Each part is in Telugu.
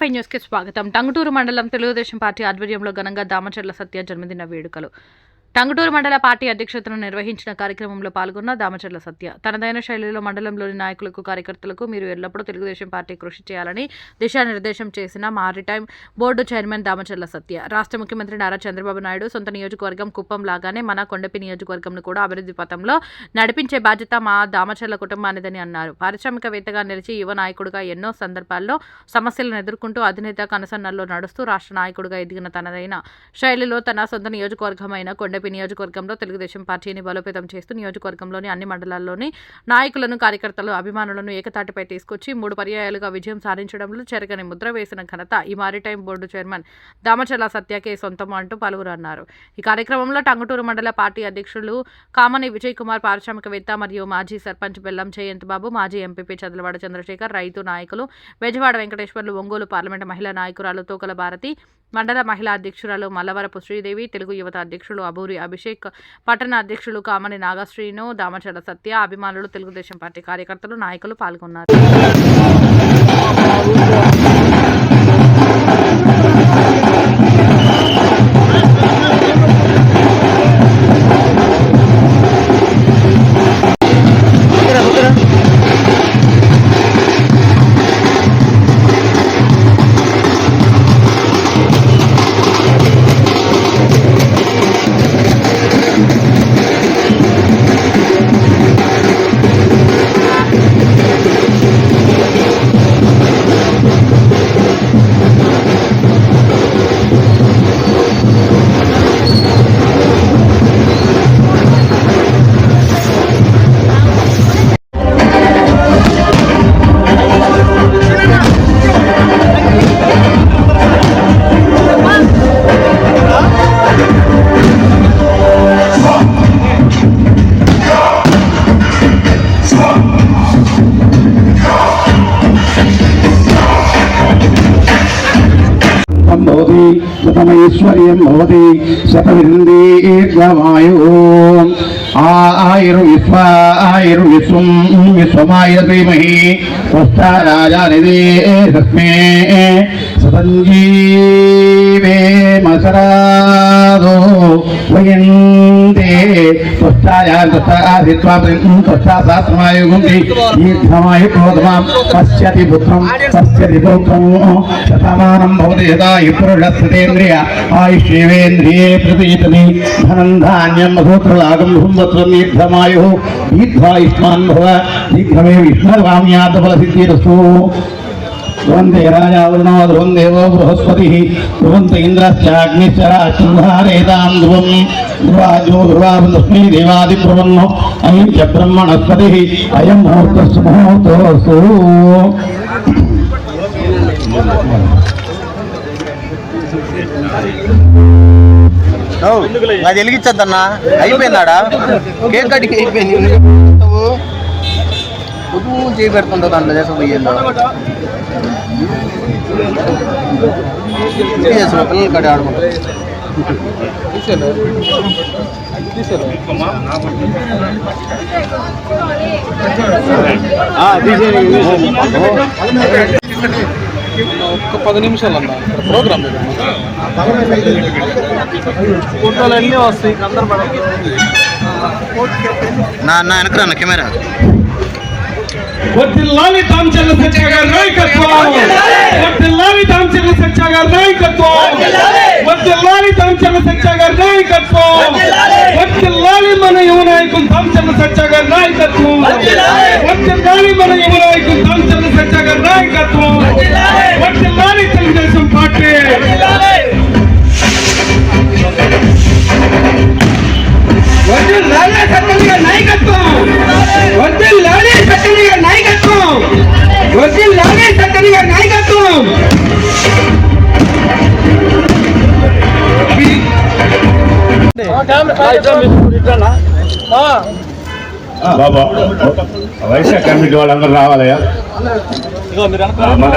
ఫైవ్ న్యూస్కి స్వాగతం. టంగుటూరు మండలం తెలుగుదేశం పార్టీ ఆధ్వర్యంలో ఘనంగా దామచర్ల సత్య జన్మదిన వేడుకలు. టంగుటూరు మండల పార్టీ అధ్యక్షతను నిర్వహించిన కార్యక్రమంలో పాల్గొన్న దామచర్ల సత్య. తనదైన శైలిలో మండలంలోని నాయకులకు కార్యకర్తలకు మీరు ఎల్లప్పుడూ తెలుగుదేశం పార్టీ కృషి చేయాలని దిశానిర్దేశం చేసిన maritime board chairman Damacharla Satya. రాష్ట్ర ముఖ్యమంత్రి నారా చంద్రబాబు నాయుడు సొంత నియోజకవర్గం కుప్పం లాగానే మన కొండపి నియోజకవర్గంను కూడా అభివృద్ధి పథంలో నడిపించే బాధ్యత మా దామచర్ల కుటుంబానిదని అన్నారు. పారిశ్రామికవేత్తగా నిలిచి యువ నాయకుడిగా ఎన్నో సందర్భాల్లో సమస్యలను ఎదుర్కొంటూ అధినేత కనసన్నల్లో నడుస్తూ రాష్ట్ర నాయకుడిగా ఎదిగిన తనదైన శైలిలో తన సొంత నియోజకవర్గమైన కొండ కొండపి నియోజకవర్గంలో తెలుగుదేశం పార్టీని బలోపేతం చేస్తూ నియోజకవర్గంలోని అన్ని మండలాల్లోని నాయకులను కార్యకర్తలు అభిమానులను ఏకతాటిపై తీసుకొచ్చి మూడు పర్యాయాలుగా విజయం సాధించడంలో చెరగని ముద్ర వేసిన ఘనత ఈ మారిటైమ్ బోర్డు చైర్మన్ దామచర్ల సత్యకే సొంతం అంటూ పలువురు అన్నారు. ఈ కార్యక్రమంలో టంగుటూరు మండల పార్టీ అధ్యక్షులు కామని విజయ్ కుమార్ పారిశ్రామికవేత్త మరియు మాజీ సర్పంచ్ బెల్లం జయంత్ బాబు మాజీ ఎంపీపీ చదలవాడ చంద్రశేఖర్ రైతు నాయకులు బెజవాడ వెంకటేశ్వర్లు ఒంగోలు పార్లమెంటు మహిళా నాయకురాలు తోకల భారతి మండల మహిళా అధ్యక్షురాలు మల్లవరపు శ్రీదేవి తెలుగు యువత అధ్యక్షులు అబూరి అభిషేక్ పట్టణ అధ్యక్షులు కామని నాగశ్రీను దామచర్ల సత్య అభిమానులు తెలుగుదేశం పార్టీ కార్యకర్తలు నాయకులు పాల్గొన్నారు. शतमैश्वर्यं भवति शतविन्दीर्घमायु आयुर्विश्व आयुर्विश्वं विश्वमायुर्धीमहि त्वष्टा राजानिधे तस्मे सतञ्जीवे मसरादो త్వష్టే త్వష్టాయాం తస్తా త్వష్టాశాస్త్రమాయుగుంది దీర్ఘమాయు క్రోధమాం పశ్యతి పుత్రం పశ్యతి పౌత్రం. శతమానం భవతి యదా ఇపురుషస్తేంద్రియ ఆయుష్యేంద్రియే ప్రతీతని ధనం ధాన్యం మధూత్రలాగం హుంవత్రం దీర్ఘమాయు దీర్ఘాయుష్మాన్ భవ దీర్ఘమే విష్ణు వామ్యాతఫలసిద్ధిరస్తు ध्रुवन्ते राजा वरुणो ध्रुवन् देवो बृहस्पतिः ध्रुवन्त इन्द्रश्चाग्निश्च राष्ट्रधारेतां ध्रुवं ध्रुवाजो ध्रुवाबन्धस्मै देवादिब्रुवन्नो अयं च ब्रह्मणस्पतिः अयं मुहूर्तस्य मुहूर्तोऽस्तु అది వెలిగించద్దన్నా అయిపోయిందాడా కేక్ కటింగ్ అయిపోయింది నువ్వు పొద్దు చేయి పెడుతుంటావు దాంట్లో చేసా పోయిందో చేసిన పిల్లలు కడి ఆడుకుంటారు ఒక్క పది నిమిషాలు అన్న ప్రోగ్రామ్ ఫోటోలు అన్నీ వస్తాయి? అందరు నా నా వెనకరా కెమెరా. వర్తిల్లాలి తాంచల్ల సత్య గారి నాయకత్వం వర్తిల్లాలి తాంచల్ల సత్య గారి నాయకత్వం వర్తిల్లాలి తాంచల్ల సత్య గారి నాయకత్వం వర్తిల్లాలి బాబా వైశాఖ కమిటీ వాళ్ళందరూ రావాలయ్యా. మన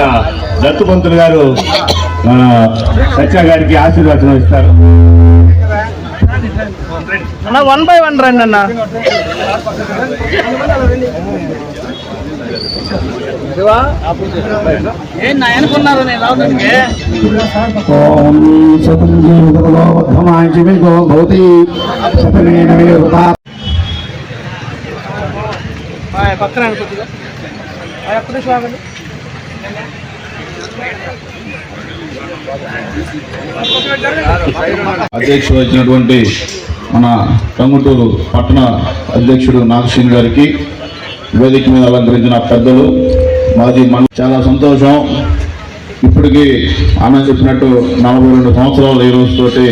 దత్తుపంతులు గారు మన సత్య గారికి ఆశీర్వచనం ఇస్తారు. అన్న వన్ బై వన్ రండి అన్న. భవతి పక్కన స్వాగతం అధ్యక్షుడు వచ్చినటువంటి మన టంగుటూరు పట్టణ అధ్యక్షుడు నాగసింగ్ గారికి వేదిక మీద అలంకరించిన పెద్దలు మాది మన చాలా సంతోషం. ఇప్పటికీ అన్న చెప్పినట్టు నలభై రెండు సంవత్సరాలు ఈ రోజుతోటి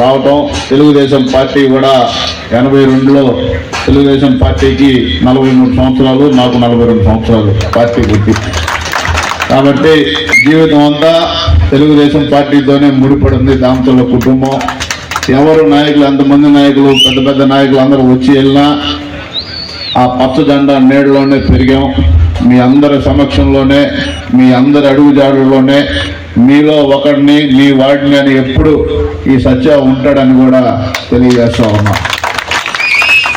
రావటం. తెలుగుదేశం పార్టీ కూడా ఎనభై రెండులో తెలుగుదేశం పార్టీకి నలభై మూడు సంవత్సరాలు నాకు నలభై రెండు సంవత్సరాలు పార్టీ గుర్తి కాబట్టి జీవితం అంతా తెలుగుదేశం పార్టీతోనే ముడిపడింది. దాంతో కుటుంబం. ఎవరు నాయకులు ఎంతమంది నాయకులు పెద్ద పెద్ద నాయకులు అందరూ వచ్చి వెళ్ళినా ఆ పచ్చ జెండా నీడలోనే పెరిగాం. మీ అందరి సమక్షంలోనే మీ అందరి అడుగుజాడుల్లోనే మీలో ఒకరిని మీ వాడిని అని ఎప్పుడు ఈ సత్య ఉంటాడని కూడా తెలియజేస్తా ఉన్నా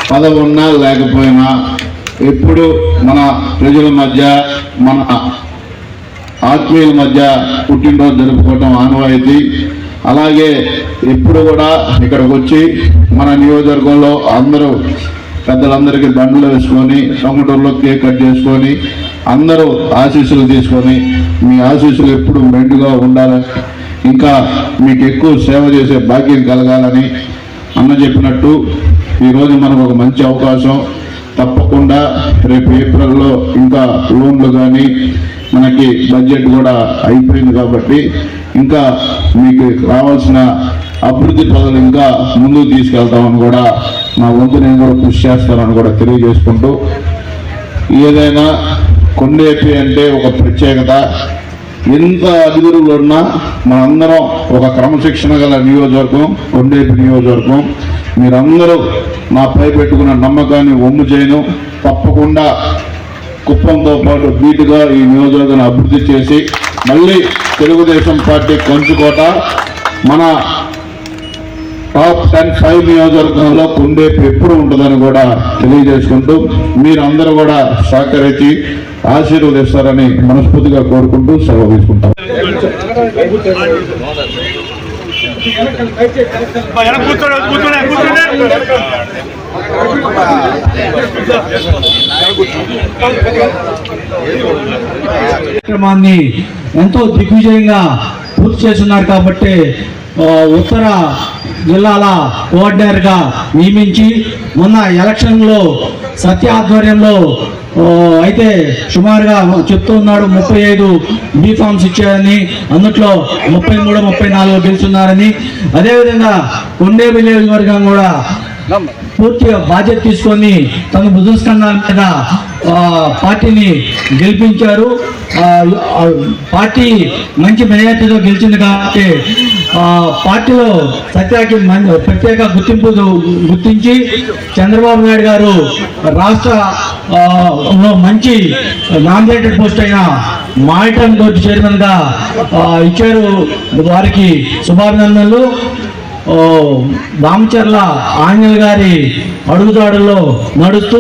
పదవి ఉన్నా లేకపోయినా ఎప్పుడు మన ప్రజల మధ్య మన ఆత్మీయుల మధ్య పుట్టినరోజు జరుపుకోవటం ఆనవాయితీ. అలాగే ఎప్పుడు కూడా ఇక్కడికి వచ్చి మన నియోజకవర్గంలో అందరూ పెద్దలందరికీ దండలు వేసుకొని సంగటూరులో కేక్ కట్ చేసుకొని అందరూ ఆశీస్సులు తీసుకొని మీ ఆశీస్సులు ఎప్పుడు మెండుగా ఉండాలని ఇంకా మీకు ఎక్కువ సేవ చేసే భాగ్యం కలగాలని అన్న చెప్పినట్టు ఈరోజు మనకు ఒక మంచి అవకాశం. తప్పకుండా రేపు ఏప్రిల్లో ఇంకా లోన్లు కానీ మనకి బడ్జెట్ కూడా అయిపోయింది కాబట్టి ఇంకా మీకు రావాల్సిన అభివృద్ధి పనులు ఇంకా ముందుకు తీసుకెళ్తామని కూడా నా వంతు నేను కూడా కృషి చేస్తానని కూడా తెలియజేసుకుంటూ ఏదైనా కొండేపి అంటే ఒక ప్రత్యేకత ఎంత అభివృద్ధిలో ఉన్నా మనందరం ఒక క్రమశిక్షణ గల నియోజకవర్గం కొండేపి నియోజకవర్గం. మీరందరూ నాపై పెట్టుకున్న నమ్మకాన్ని ఒమ్ము చేయను. తప్పకుండా కుప్పంతో పాటు బీటుగా ఈ నియోజకవర్గాన్ని అభివృద్ధి చేసి మళ్ళీ తెలుగుదేశం పార్టీ కంచుకోట మన టాప్ టెన్ ఫైవ్ నియోజకవర్గంలో కుండేపు ఎప్పుడు ఉంటుందని కూడా తెలియజేసుకుంటూ మీరందరూ కూడా సహకరించి ఆశీర్వదిస్తారని మనస్ఫూర్తిగా కోరుకుంటూ సెలవు తీసుకుంటాం. కార్యక్రమాన్ని ఎంతో దిగ్విజయంగా పూర్తి చేస్తున్నారు కాబట్టి ఉత్తర జిల్లాల కోఆర్డినేటర్గా నియమించి మొన్న ఎలక్షన్లో సత్య ఆధ్వర్యంలో అయితే సుమారుగా చెప్తూ ఉన్నాడు ముప్పై ఐదు బీఫామ్స్ ఇచ్చారని అందుట్లో ముప్పై మూడు ముప్పై నాలుగు గెలుచున్నారని. అదేవిధంగా కొండే నియోజకవర్గం కూడా పూర్తిగా బాధ్యత తీసుకొని తన బుధస్కంధాల మీద పార్టీని గెలిపించారు. పార్టీ మంచి మెజార్టీతో గెలిచింది కాబట్టి పార్టీలో సత్యాకి మం- ప్రత్యేక గుర్తింపు గుర్తించి చంద్రబాబు నాయుడు గారు రాష్ట్ర మంచి నామినేటెడ్ పోస్ట్ అయిన మానిటరింగ్ బోర్డు చైర్మన్గా ఇచ్చారు వారికి శుభాభినందనలు. రామచర్ల ఆంజల్ గారి అడుగుదాడుల్లో నడుస్తూ